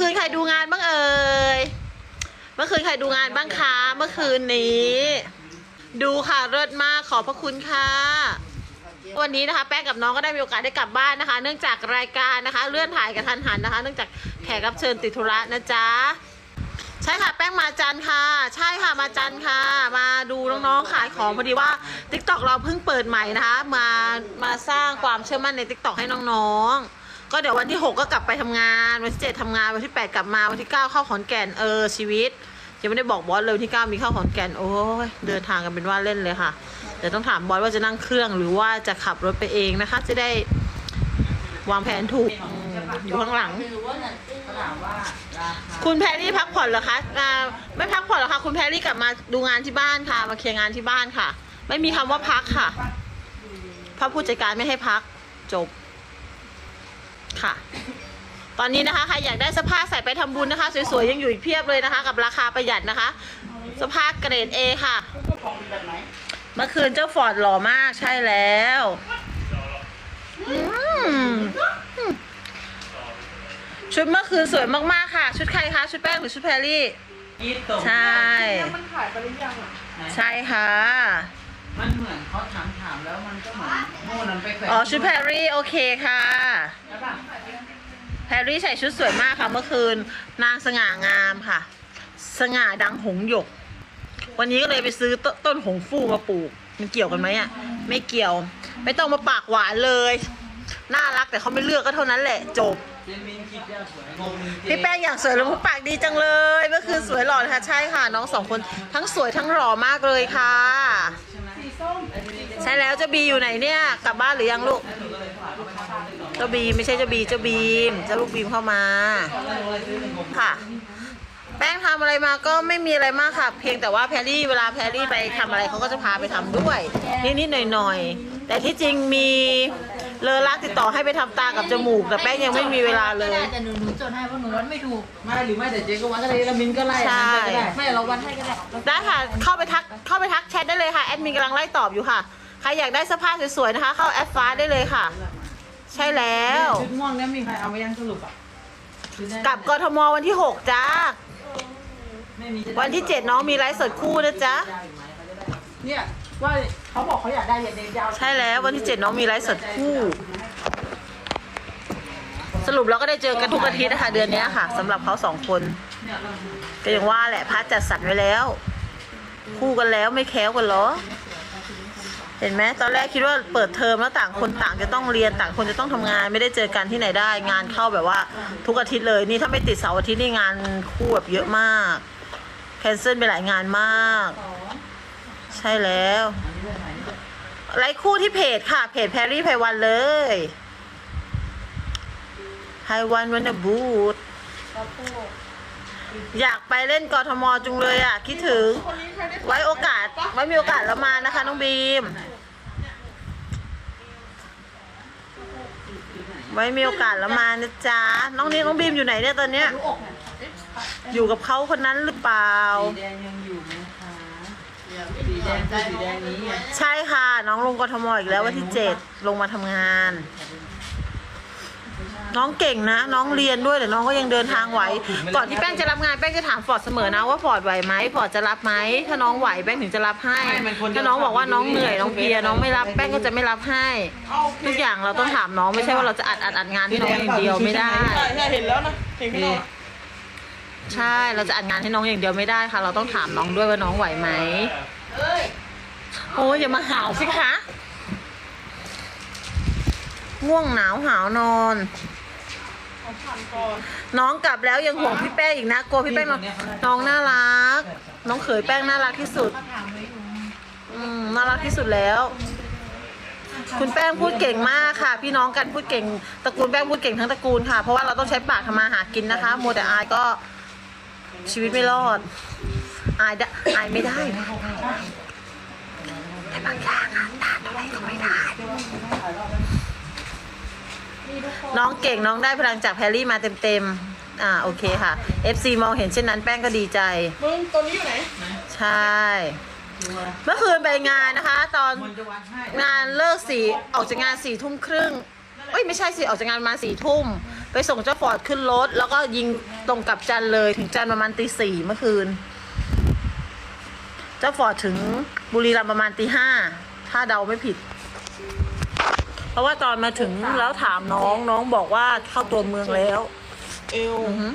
คืนใครดูงานบ้างเอ่ย เมื่อคืนใครดูงานบ้างคะ เมื่อคืนนี้ ดูค่ะเลิศมากขอบพระคุณค่ะ วันนี้นะคะแป้งกับน้องก็ได้มีโอกาสได้กลับบ้านนะคะ เนื่องจากรายการนะคะ เลื่อนถ่ายกับทันหันนะคะ เนื่องจากแขกรับเชิญติดธุระนะจ๊ะใช่ค่ะแป้งมาจันค่ะ ใช่ค่ะมาจันค่ะ มาดูน้องๆขายของพอดีว่า t ิ k t o k เราเพิ่งเปิดใหม่นะคะ มามาสร้างความเชื่อมั่นใน t ิ k t o k ให้น้องๆ ก็เดี๋ยววันที่6ก็กลับไปทำงานวันที่7ทำงานวันที่8กลับมาวันที่9เข้าขอนแก่นเออชีวิตยังไม่ได้บอกบอสเลยวันที่9มีเข้าขอนแก่นโอ้ยเดินทางกันเป็นว่าเล่นเลยค่ะเดี๋ยวต้องถามบอสว่าจะนั่งเครื่องหรือว่าจะขับรถไปเองนะคะ จะได้วางแผนถูกอยู่ข้างหลัง คุณแพรรี่พักผ่อนเหรอคะไม่พักผ่อนหรอคะคุณแพรรี่กลับมาดูงานที่บ้านค่ะ มาเคลียร์งานที่บ้านค่ะ ไม่มีคำว่าพักค่ะเพราะผู้จัดการไม่ให้พักจบ ค่ะ ตอนนี้นะคะใครอยากได้เสื้อผ้าใส่ไปทำบุญนะคะ สวยๆยังอยู่อีกเพียบเลยนะคะ กับราคาประหยัดนะคะเสื้อผ้าเกรด A ค่ะเมื่อคืนเจ้าฟอร์ดหล่อมากใช่แล้วอืมชุดเมื่อคืนสวยมากๆค่ะ ชุดใครคะชุดแป้งหรือชุดแพรรี่อีตกใช่มันขายไปหรือยังอะใช่ค่ะ มันเหมือนเขาถามถามๆแล้วมันก็เหมือนโน่นนั้นไปแขวนอ๋อชุดแพรรี่โอเคค่ะ ใช่ปะแพรรี่ใส่ชุดสวยมากค่ะเมื่อคืน นางสง่างามค่ะ สง่าดังหงหยก วันนี้ก็เลยไปซื้อตต้นหงฟู่มาปลูก มันเกี่ยวกันไหมอะ ไม่เกี่ยว ไม่ต้องมาปากหวานเลย น่ารักแต่เขาไม่เลือกก็เท่านั้นแหละจบ เจนมินคิดได้สวยงงจริงพี่แป้งอย่างสวยแล้วมุกปากดีจังเลย เมื่อคืนสวยหล่อนะคะใช่ค่ะ น้องสองคนทั้งสวยทั้งหล่อมากเลยค่ะสีส้ม ใช่แล้วเจ้าบีอยู่ไหนเนี่ยกลับบ้านหรือยังลูกเจ้าบีไม่ใช่เจ้าบีเจ้าบีมเจ้าลูกบีมเข้ามาค่ะ แป้งทำอะไรมาก็ไม่มีอะไรมากค่ะ เพียงแต่ว่าแพรรี่เวลาแพรรี่ไปทำอะไรเขาก็จะพาไปทำด้วย นิดๆหน่อยๆแต่ที่จริงมี เลอรักติดต่อให้ไปทำตากับจมูก แต่แป้งยังไม่มีเวลาเลย แต่หนูหนูจดให้เพราะหนูวัดไม่ถูกไม่หรือไม่แต่เจ๊ก็วัดก็ได้แล้วมินก็ไล่ใช่ อันนั้นไปก็ได้ไม่เราวัดให้ก็ได้ได้ค่ะ เข้าไปทัก เข้าไปทักแชทได้เลยค่ะ แอดมินกำลังไล่ตอบอยู่ค่ะ ใครอยากได้เสื้อผ้าสวยๆนะคะ เข้าแอดฟ้าได้เลยค่ะ ใช่แล้ว ชุดม่วงเนี่ยมีใครเอามายังสรุปอะชุดแรกับกทมวันที่ 6 จ้า ไม่มีจะได้วันที่ 7 น้องมีไลฟ์สดคู่นะจ๊ะ เนี่ย ว่าเขาบอกเขาอยากได้อย่าเดินยาวใช่แล้ววันที่7น้องมีไลฟ์สดคู่ สรุปเราก็ได้เจอกันทุกอาทิตย์นะคะเดือนเนี้ยค่ะสำหรับเขาสองคน ก็อย่างว่าแหละพัดจัดสรรไว้แล้ว คู่กันแล้วไม่แค้วกันเหรอ เห็นไหมตอนแรกคิดว่าเปิดเทอมแล้วต่างคนต่างจะต้องเรียนต่างคนจะต้องทำงาน ไม่ได้เจอกันที่ไหนได้ งานเข้าแบบว่า ทุกอาทิตย์เลยนี่ถ้าไม่ติดเสาร์อาทิตย์นี่งานคู่แบบเยอะมากแคนเซิลไปหลายงานมาก ใช่แล้ว ไลค์คู่ที่เพจค่ะ เพจแพรรี่ไพวันเลยไพวันวันบูดอยากไปเล่นกทมจุงเลยอะ คิดถึง ไว้โอกาส ไว้มีโอกาสแล้วมานะคะ น้องบีม ไว้มีโอกาสแล้วมานะจ๊ะ น้องนี่น้องบีมอยู่ไหนเนี่ยตอนเนี้ย อยู่กับเขาคนนั้นหรือเปล่า สีแดงยังอยู่ไหม ดงคือสีแดงนี้ไงใช่ค่ะ น้องลงกทมอีกแล้ววันที่เจ็ดลงมาทำงาน น้องเก่งนะ น้องเรียนด้วยแต่น้องก็ยังเดินทางไหว ก่อนที่แป้งจะรับงานแป้งจะถามฟอร์ดเสมอนะว่าฟอร์ดไหวไหมฟอร์ดจะรับไหมถ้าน้องไหวแป้งถึงจะรับให้ถ้าน้องบอกว่าน้องเหนื่อยน้องเพลียน้องไม่รับแป้งก็จะไม่รับให้ ทุกอย่างเราต้องถามน้องไม่ใช่ว่าเราจะอัดอัดอัดงานให้น้องอย่างเดียวไม่ได้ ใช่ใช่เห็นแล้วนะเห็นพี่น้องใช่ เราจะอัดงานให้น้องอย่างเดียวไม่ได้ค่ะ เราต้องถามน้องด้วยว่าน้องไหวไหม โอ้ยอย่ามาหาวสิคะง่วงหนาวหาวนอนของผ่านก่อน น้องกลับแล้วยังห่วงพี่แป้งอีกนะกลัวพี่แป้งน้องน้องน่ารัก น้องเขยแป้งน่ารักที่สุด อืมน่ารักที่สุดแล้ว คุณแป้งพูดเก่งมากค่ะ พี่น้องกันพูดเก่งตระกูลแป้งพูดเก่งทั้งตระกูลค่ะ เพราะว่าเราต้องใช้ปากทำมาหากินนะคะโมวแต่อายก็ชีวิตไม่รอด อายได้อายไม่ได้แต่บางอย่างอะทานอะไรก็ไม่ได้ น้องเก่งน้องได้พลังจากแพรรี่มาเต็มๆ อ่าโอเคค่ะ FC มองเห็นเช่นนั้นแป้งก็ดีใจ มึงตัวนี้อยู่ไหนใช่ เมื่อคืนไปงานนะคะ ตอนมันจะวัดให้งานเลิกสี่ออกจากงานสี่ทุ่มครึ่งเอ้ยไม่ใช่สิออกจากงานมาสี่ทุ่ม ไปส่งเจ้าฟอร์ดขึ้นรถ แล้วก็ยิงตรงกับจันเลยถึงจันประมาณตีสี่เมื่อคืน เจ้าฟอร์ดถึงบุรีรัมย์ประมาณตีห้าถ้าเดาไม่ผิด เพราะว่าตอนมาถึงแล้วถามน้องน้องบอกว่าเข้าตัวเมืองแล้ว เอว อือหือ